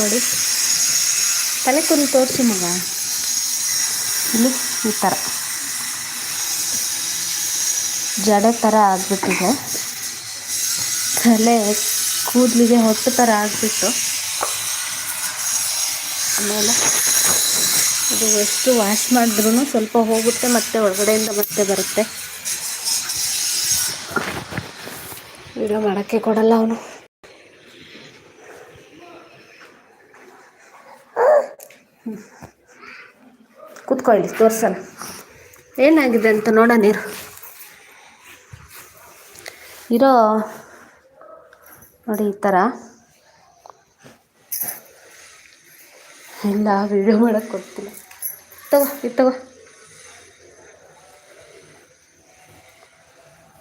ನೋಡಿ. ತಲೆ ಕುರಿ ತೋರಿಸಿ ಮಗ. ಇಲ್ಲಿ ಈ ಥರ ಜಡೆ ಥರ ಆಗಿಬಿಟ್ಟಿದೆ. ತಲೆ ಕೂದಲಿಗೆ ಹೊಟ್ಟು ಥರ ಆಗಿಬಿಟ್ಟು. ಆಮೇಲೆ ಇದು ಎಷ್ಟು ವಾಶ್ ಮಾಡಿದ್ರೂ ಸ್ವಲ್ಪ ಹೋಗುತ್ತೆ, ಮತ್ತೆ ಒಳಗಡೆಯಿಂದ ಮತ್ತೆ ಬರುತ್ತೆ. ವಿಡಿಯೋ ಮಾಡೋಕ್ಕೆ ಕೊಡಲ್ಲ ಅವನು. ಕೂತ್ಕೊ ಇಲ್ಲಿ ಏನಾಗಿದೆ ಅಂತ ನೋಡೋಣ ನೀರು ಇರೋ ನೋಡಿ ಈ ಥರ. ಇಲ್ಲ ವಿಡಿಯೋ ಮಾಡೋಕ್ಕೆ ಕೊಡ್ತಿಲ್ಲ ತಗೋ, ಇದು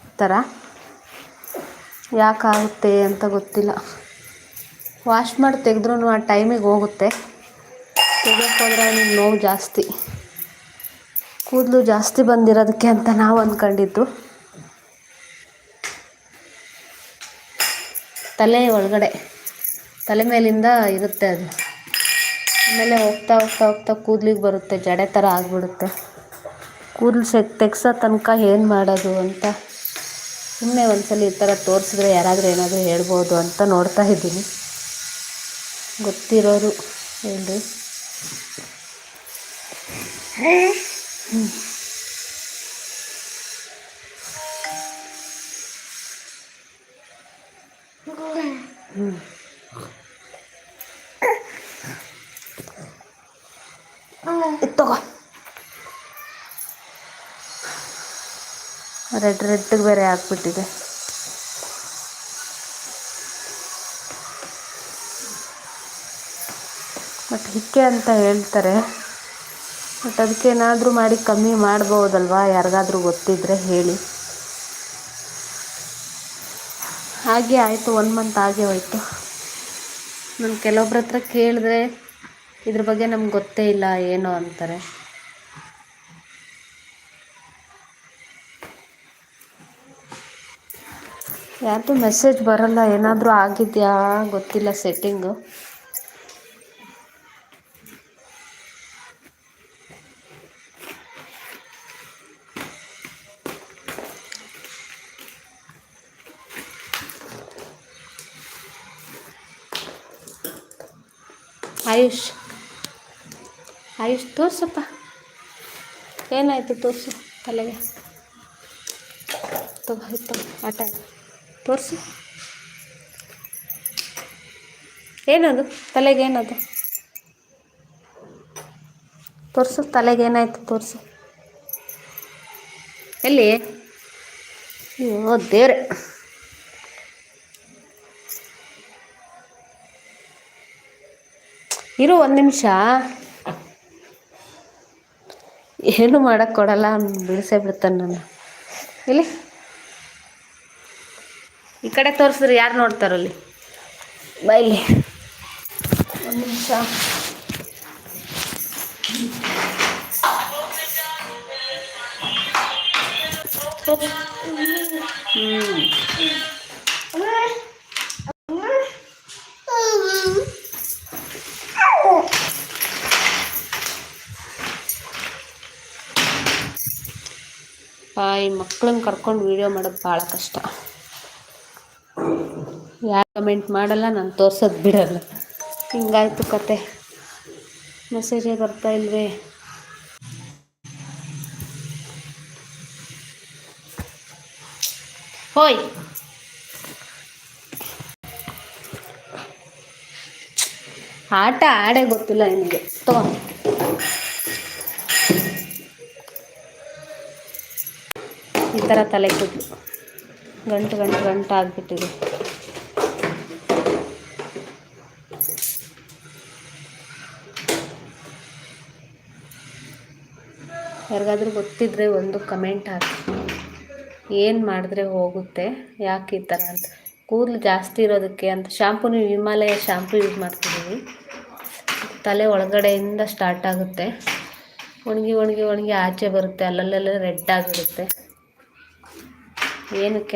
ಈ ಥರ. ಯಾಕಾಗುತ್ತೆ ಅಂತ ಗೊತ್ತಿಲ್ಲ. ವಾಶ್ ಮಾಡಿ ತೆಗೆದ್ರೂ ಆ ಟೈಮಿಗೆ ಹೋಗುತ್ತೆ. ತೆಗಿಯೋಕೆ ಹೋದ್ರೆ ನೋವು ಜಾಸ್ತಿ. ಕೂದಲು ಜಾಸ್ತಿ ಬಂದಿರೋದಕ್ಕೆ ಅಂತ ನಾವು ಅಂದ್ಕೊಂಡಿದ್ದು. ತಲೆ ಒಳಗಡೆ, ತಲೆ ಮೇಲಿಂದ ಇರುತ್ತೆ ಅದು. ಆಮೇಲೆ ಹೋಗ್ತಾ ಹೋಗ್ತಾ ಹೋಗ್ತಾ ಕೂದಲಿಗೆ ಬರುತ್ತೆ, ಜಡೆ ಥರ ಆಗಿಬಿಡುತ್ತೆ. ಕೂದಲು ಸೆಕ್, ತೆಗ್ಸೋ ತನಕ ಏನು ಮಾಡೋದು ಅಂತ ಸುಮ್ಮನೆ ಒಂದ್ಸಲ ಈ ಥರ ತೋರಿಸಿದ್ರೆ ಯಾರಾದರೂ ಏನಾದರೂ ಹೇಳ್ಬೋದು ಅಂತ ನೋಡ್ತಾ ಇದ್ದೀನಿ. ಗೊತ್ತಿರೋರು ಹೇಳ್ರಿ. ಹ್ಞೂ ಹ್ಞೂ ಇದು ತಗೋ ರೆಡ್ ರೆಡ್ಗೆ ಬೇರೆ ಆಗ್ಬಿಟ್ಟಿದೆ ಬಟ್ ಹಿಕ್ಕೆ ಅಂತ ಹೇಳ್ತಾರೆ. ಬಟ್ ಅದಕ್ಕೇನಾದರೂ ಮಾಡಿ ಕಮ್ಮಿ ಮಾಡ್ಬೋದಲ್ವಾ? ಯಾರಿಗಾದರೂ ಗೊತ್ತಿದ್ದರೆ ಹೇಳಿ. ಹಾಗೆ ಆಯಿತು ಒನ್ ಮಂತ್ ಆಗೇ ಹೋಯಿತು. ನಾನು ಕೆಲವೊಬ್ರ ಹತ್ರ ಕೇಳಿದ್ರೆ ಇದ್ರ ಬಗ್ಗೆ ನಮ್ಗೆ ಗೊತ್ತೇ ಇಲ್ಲ, ಏನೋ ಅಂತಾರೆ. ಯಾರ್ದು ಮೆಸೇಜ್ ಬರಲ್ಲ, ಏನಾದರೂ ಆಗಿದೆಯಾ? ಗೊತ್ತಿಲ್ಲ ಸೆಟ್ಟಿಂಗು ಆಯುಷ್. ಆಯುಷ್ ತೋರ್ಸಪ್ಪ. ಏನಾಯಿತು ತೋರಿಸು ತಲೆಗೆ. ತಗೋ ಆಯ್ತು ಆಟ ತೋರಿಸು. ಏನದು? ತಲೆಗೆ ಏನದು? ತೋರಿಸು, ತಲೆಗೆ ಏನಾಯ್ತು ತೋರಿಸು. ಎಲ್ಲಿ? ಓ, ದೇವ್ರೆ. ಇರು ಒಂದು ನಿಮಿಷ. ಏನು ಮಾಡಕ್ಕೆ ಕೊಡಲ್ಲ, ಬಿಡಿಸೇ ಬಿಡ್ತಾನೆ ನಾನು. ಇಲ್ಲಿ. ಈ ಕಡೆ ತೋರಿಸಿದ್ರೆ ಯಾರು ನೋಡ್ತಾರಲ್ಲಿ ಬೈಲಿ. ಒಂದು ನಿಮಿಷ. ಹ್ಞೂ ಈ ಮಕ್ಕಳನ್ನ ಕರ್ಕೊಂಡು ವೀಡಿಯೋ ಮಾಡೋದು ಭಾಳ ಕಷ್ಟ. ಯಾರು ಕಮೆಂಟ್ ಮಾಡಲ್ಲ, ನಾನು ತೋರ್ಸೋದು ಬಿಡಲ್ಲ. ಹಿಂಗಾಯ್ತು ಕತೆ. ಮೆಸೇಜೇ ಬರ್ತಾ ಇಲ್ವೇ? ಹೋಯ್. ಆಟ ಆಡೇ ಗೊತ್ತಿಲ್ಲ ನಿಮಗೆ. ತಗೋ. ಥರ ತಲೆ ಕೂದಲು ಗಂಟು ಗಂಟು ಗಂಟು ಆಗಿಬಿಟ್ಟಿದೆ. ಯಾರಿಗಾದ್ರೂ ಗೊತ್ತಿದ್ರೆ ಒಂದು ಕಮೆಂಟ್ ಹಾಕಿ. ಏನು ಮಾಡಿದ್ರೆ ಹೋಗುತ್ತೆ, ಯಾಕೆ ಈ ಥರ ಅಂತ. ಕೂದಲು ಜಾಸ್ತಿ ಇರೋದಕ್ಕೆ ಅಂತ. ಶಾಂಪು ನೀವು ಹಿಮಾಲಯ ಶಾಂಪು ಯೂಸ್ ಮಾಡ್ತಿದ್ದೀವಿ. ತಲೆ ಒಳಗಡೆಯಿಂದ ಸ್ಟಾರ್ಟ್ ಆಗುತ್ತೆ. ಒಣಗಿ ಒಣಗಿ ಒಣಗಿ ಆಚೆ ಬರುತ್ತೆ. ಅಲ್ಲಲ್ಲೆಲ್ಲ ರೆಡ್ ಆಗಿರುತ್ತೆ. ಏನಕ್ಕೆ